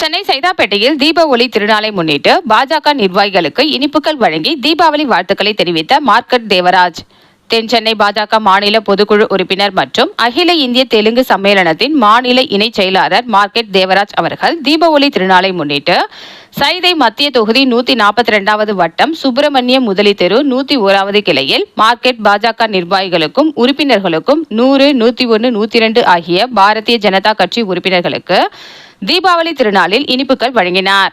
சென்னை சைதாப்பேட்டையில் தீப ஒளி திருநாளை முன்னிட்டு பாஜக நிர்வாகிகளுக்கு இனிப்புகள் வழங்கி தீபாவளி வாழ்த்துக்களை தெரிவித்த மார்க்கெட் தேவராஜ். தென் சென்னை பாஜக மாநில பொதுக்குழு உறுப்பினர் மற்றும் அகில இந்திய தெலுங்கு சம்மேளனத்தின் மாநில இணைச் செயலாளர் மார்க்கெட் தேவராஜ் அவர்கள் தீப ஒளி திருநாளை முன்னிட்டு சைதை மத்திய தொகுதி நூத்தி நாற்பத்தி ரெண்டாவது வட்டம் சுப்பிரமணிய முதலி தெரு நூத்தி ஓராவது கிளையில் மார்க்கெட் பாஜக நிர்வாகிகளுக்கும் உறுப்பினர்களுக்கும் நூறு நூத்தி ஒன்று நூத்தி ரெண்டு ஆகிய பாரதிய ஜனதா கட்சி உறுப்பினர்களுக்கு தீபாவளி திருநாளில் இனிப்புகள் வழங்கினார்.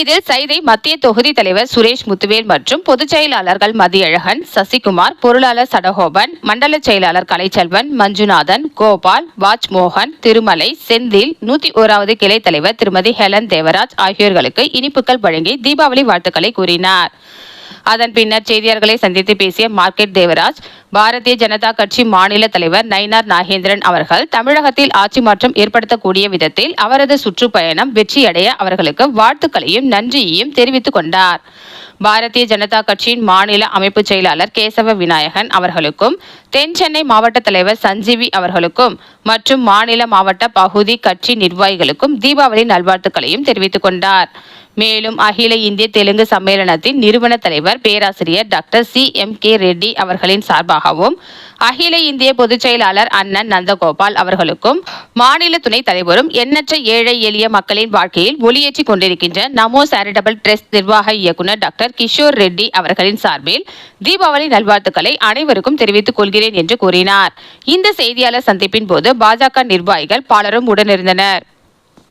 இதில் சைதை மத்திய தொகுதி தலைவர் சுரேஷ் முத்துவேல் மற்றும் பொதுச் செயலாளர்கள் மதியழகன் சசிகுமார் பொருளாளர் சடகோபன் மண்டல செயலாளர் கலைச்செல்வன் மஞ்சுநாதன் கோபால் வாஜ்மோகன் திருமலை செந்தில் நூத்தி ஓராவது கிளை தலைவர் திருமதி ஹெலன் தேவராஜ் ஆகியோர்களுக்கு இனிப்புகள் வழங்கி தீபாவளி வாழ்த்துக்களை கூறினார். அதன் பின்னர் செய்தியாளர்களை சந்தித்து பேசிய மார்க்கெட் தேவராஜ் பாரதிய ஜனதா கட்சி மாநில தலைவர் நயினார் நாகேந்திரன் அவர்கள் தமிழகத்தில் ஆட்சி மாற்றம் ஏற்படுத்தக்கூடிய விதத்தில் அவரது சுற்றுப்பயணம் வெற்றியடைய அவர்களுக்கு வாழ்த்துக்களையும் நன்றியையும் தெரிவித்துக் கொண்டார். பாரதிய ஜனதா கட்சியின் மாநில அமைப்பு செயலாளர் கேசவ விநாயகன் அவர்களுக்கும் தென் சென்னை மாவட்ட தலைவர் சஞ்சீவி அவர்களுக்கும் மற்றும் மாநில மாவட்ட பகுதி கட்சி நிர்வாகிகளுக்கும் தீபாவளி நல்வாழ்த்துக்களையும் தெரிவித்துக் கொண்டார். மேலும் அகில இந்திய தெலுங்கு சம்மேளனத்தின் நிறுவன தலைவர் பேராசிரியர் doctor C M K Reddy அவர்களின் சார்பாகவும் அகில இந்திய பொதுச் செயலாளர் அண்ணன் நந்தகோபால் அவர்களுக்கும் மாநில துணைத் தலைவரும் எண்ணற்ற ஏழை எளிய மக்களின் வாழ்க்கையில் ஒளியேற்றி கொண்டிருக்கின்ற நமோ சேரிட்டபிள் ட்ரஸ்ட் நிர்வாக இயக்குனர் டாக்டர் கிஷோர் ரெட்டி அவர்களின் சார்பில் தீபாவளி நல்வாழ்த்துக்களை அனைவருக்கும் தெரிவித்துக் கொள்கிறேன் என்று கூறினார். இந்த செய்தியாளர் சந்திப்பின் போது பாஜக நிர்வாகிகள் பலரும் உடனிருந்தனர்.